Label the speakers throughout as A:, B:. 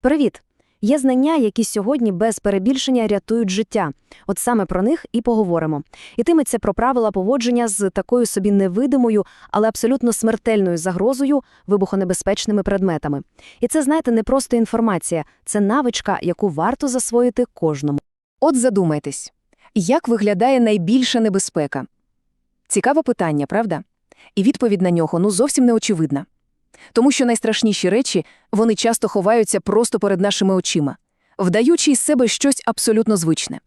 A: Привіт! Є знання, які сьогодні без перебільшення рятують життя. От саме про них і поговоримо. Ітиметься про правила поводження з такою собі невидимою, але абсолютно смертельною загрозою вибухонебезпечними предметами. І це, знаєте, не просто інформація, це навичка, яку варто засвоїти кожному.
B: От задумайтесь, як виглядає найбільша небезпека? Цікаве питання, правда? І відповідь на нього ну зовсім не очевидна. Тому що найстрашніші речі, вони часто ховаються просто перед нашими очима, вдаючи із себе щось абсолютно звичне.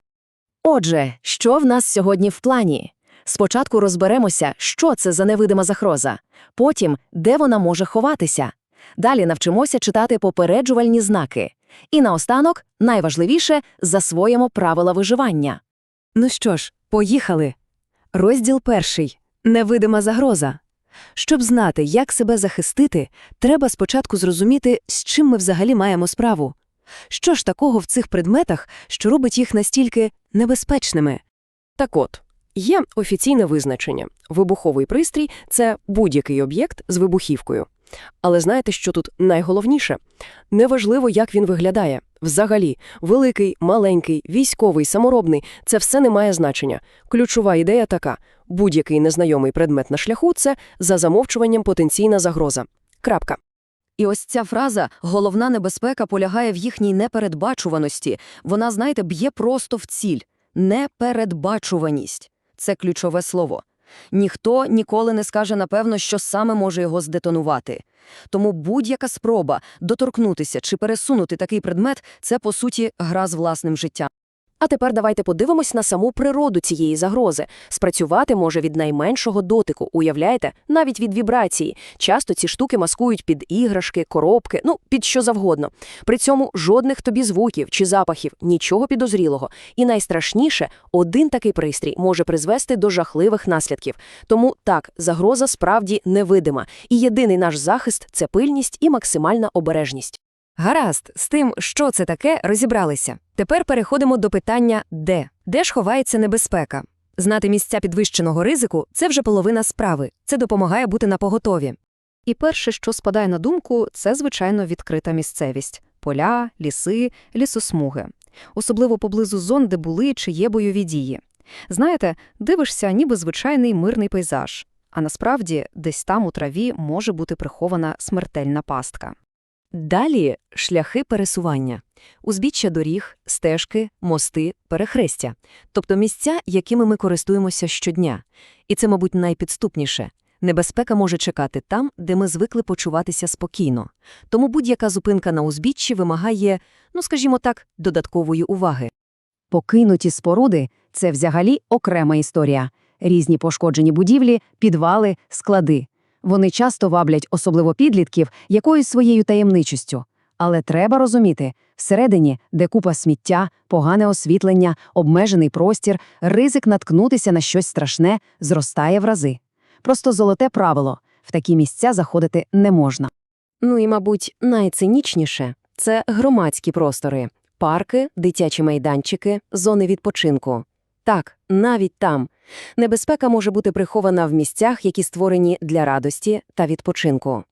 A: Отже, що в нас сьогодні в плані? Спочатку розберемося, що це за невидима загроза, потім, де вона може ховатися. Далі навчимося читати попереджувальні знаки. І наостанок, найважливіше, засвоїмо правила виживання. Ну що ж, поїхали. Розділ перший. Невидима загроза. Щоб знати, як себе захистити, треба спочатку зрозуміти, з чим ми взагалі маємо справу. Що ж такого в цих предметах, що робить їх настільки небезпечними?
C: Так от, є офіційне визначення. Вибуховий пристрій – це будь-який об'єкт з вибухівкою. Але знаєте, що тут найголовніше? Неважливо, як він виглядає. Взагалі, великий, маленький, військовий, саморобний – це все не має значення. Ключова ідея така – будь-який незнайомий предмет на шляху – це за замовчуванням потенційна загроза. Крапка.
A: І ось ця фраза «головна небезпека полягає в їхній непередбачуваності». Вона, знаєте, б'є просто в ціль. Непередбачуваність – це ключове слово. Ніхто ніколи не скаже, напевно, що саме може його здетонувати. Тому будь-яка спроба доторкнутися чи пересунути такий предмет – це, по суті, гра з власним життям.
C: А тепер давайте подивимось на саму природу цієї загрози. Спрацювати може від найменшого дотику, уявляєте? Навіть від вібрації. Часто ці штуки маскують під іграшки, коробки, ну, під що завгодно. При цьому жодних тобі звуків чи запахів, нічого підозрілого. І найстрашніше, один такий пристрій може призвести до жахливих наслідків. Тому так, загроза справді невидима. І єдиний наш захист – це пильність і максимальна обережність.
A: Гаразд, з тим, що це таке, розібралися. Тепер переходимо до питання «де?». Де ж ховається небезпека? Знати місця підвищеного ризику – це вже половина справи. Це допомагає бути напоготові. І перше, що спадає на думку, це, звичайно, відкрита місцевість – поля, ліси, лісосмуги. Особливо поблизу зон, де були чи є бойові дії. Знаєте, дивишся, ніби звичайний мирний пейзаж. А насправді, десь там у траві може бути прихована смертельна пастка. Далі – шляхи пересування. Узбіччя доріг, стежки, мости, перехрестя. Тобто місця, якими ми користуємося щодня. І це, мабуть, найпідступніше. Небезпека може чекати там, де ми звикли почуватися спокійно. Тому будь-яка зупинка на узбіччі вимагає, ну скажімо так, додаткової уваги.
D: Покинуті споруди – це взагалі окрема історія. Різні пошкоджені будівлі, підвали, склади. Вони часто ваблять особливо підлітків якоюсь своєю таємничістю. Але треба розуміти, всередині, де купа сміття, погане освітлення, обмежений простір, ризик наткнутися на щось страшне зростає в рази. Просто золоте правило – в такі місця заходити не можна.
C: Ну і, мабуть, найцинічніше – це громадські простори. Парки, дитячі майданчики, зони відпочинку. Так, навіть там. Небезпека може бути прихована в місцях, які створені для радості та відпочинку.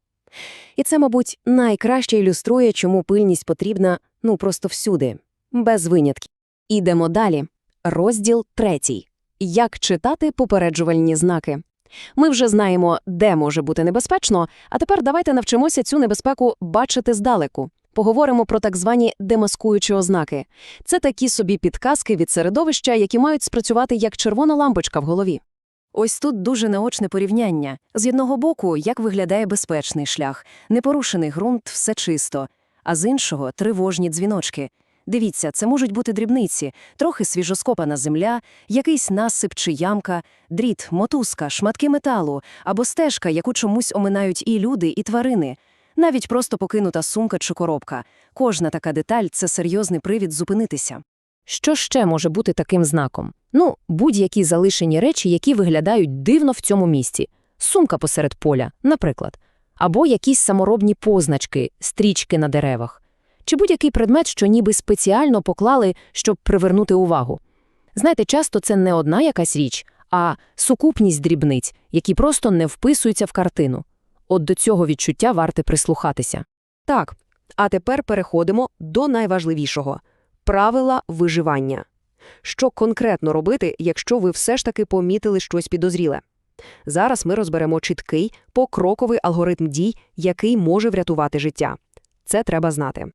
C: І це, мабуть, найкраще ілюструє, чому пильність потрібна, ну, просто всюди, без винятків. Ідемо далі. Розділ третій. Як читати попереджувальні знаки. Ми вже знаємо, де може бути небезпечно, а тепер давайте навчимося цю небезпеку бачити здалеку. Поговоримо про так звані демаскуючі ознаки. Це такі собі підказки від середовища, які мають спрацювати як червона лампочка в голові. Ось тут дуже наочне порівняння. З одного боку, як виглядає безпечний шлях, непорушений ґрунт, все чисто, а з іншого тривожні дзвіночки. Дивіться, це можуть бути дрібниці, трохи свіжоскопана земля, якийсь насип чи ямка, дріт, мотузка, шматки металу або стежка, яку чомусь оминають і люди, і тварини. Навіть просто покинута сумка чи коробка. Кожна така деталь – це серйозний привід зупинитися. Що ще може бути таким знаком? Ну, будь-які залишені речі, які виглядають дивно в цьому місці. Сумка посеред поля, наприклад. Або якісь саморобні позначки, стрічки на деревах. Чи будь-який предмет, що ніби спеціально поклали, щоб привернути увагу. Знаєте, часто це не одна якась річ, а сукупність дрібниць, які просто не вписуються в картину. От до цього відчуття варте прислухатися. Так, А тепер переходимо до найважливішого – правила виживання. Що конкретно робити, якщо ви все ж таки помітили щось підозріле? Зараз ми розберемо чіткий, покроковий алгоритм дій, який може врятувати життя. Це треба знати.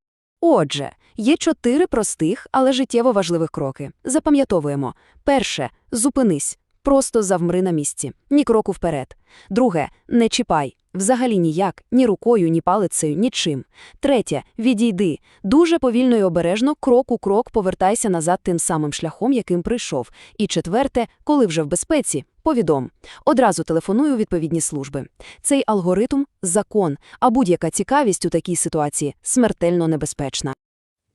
A: Отже, є чотири простих, але життєво важливих кроки. Запам'ятовуємо. Перше – зупинись. Просто завмри на місці. Ні кроку вперед. Друге – не чіпай. Взагалі ніяк, ні рукою, ні палицею, нічим. Третє – відійди. Дуже повільно і обережно, крок у крок повертайся назад тим самим шляхом, яким прийшов. І четверте – коли вже в безпеці, повідом. Одразу телефоную відповідні служби. Цей алгоритм – закон, а будь-яка цікавість у такій ситуації смертельно небезпечна.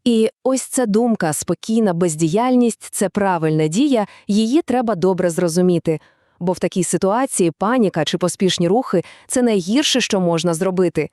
C: І ось ця думка, спокійна бездіяльність – це правильна дія, її треба добре зрозуміти. Бо в такій ситуації паніка чи поспішні рухи – це найгірше, що можна зробити.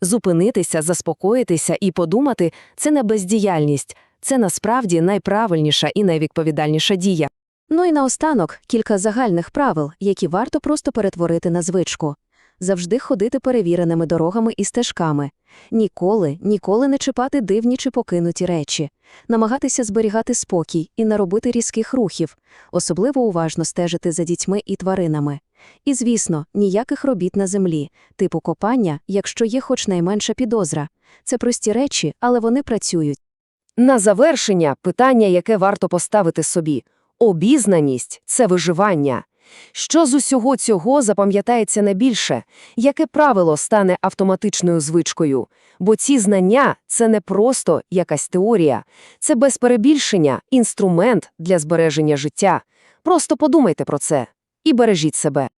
C: Зупинитися, заспокоїтися і подумати – це не бездіяльність, це насправді найправильніша і найвідповідальніша дія.
A: Ну і наостанок кілька загальних правил, які варто просто перетворити на звичку. Завжди ходити перевіреними дорогами і стежками. Ніколи, ніколи не чіпати дивні чи покинуті речі. Намагатися зберігати спокій і не робити різких рухів. Особливо уважно стежити за дітьми і тваринами. І, звісно, ніяких робіт на землі, типу копання, якщо є хоч найменша підозра. Це прості речі, але вони працюють.
C: На завершення питання, яке варто поставити собі. Обізнаність – це виживання. Що з усього цього запам'ятається найбільше? Яке правило стане автоматичною звичкою? Бо ці знання – це не просто якась теорія. Це без перебільшення інструмент для збереження життя. Просто подумайте про це і бережіть себе.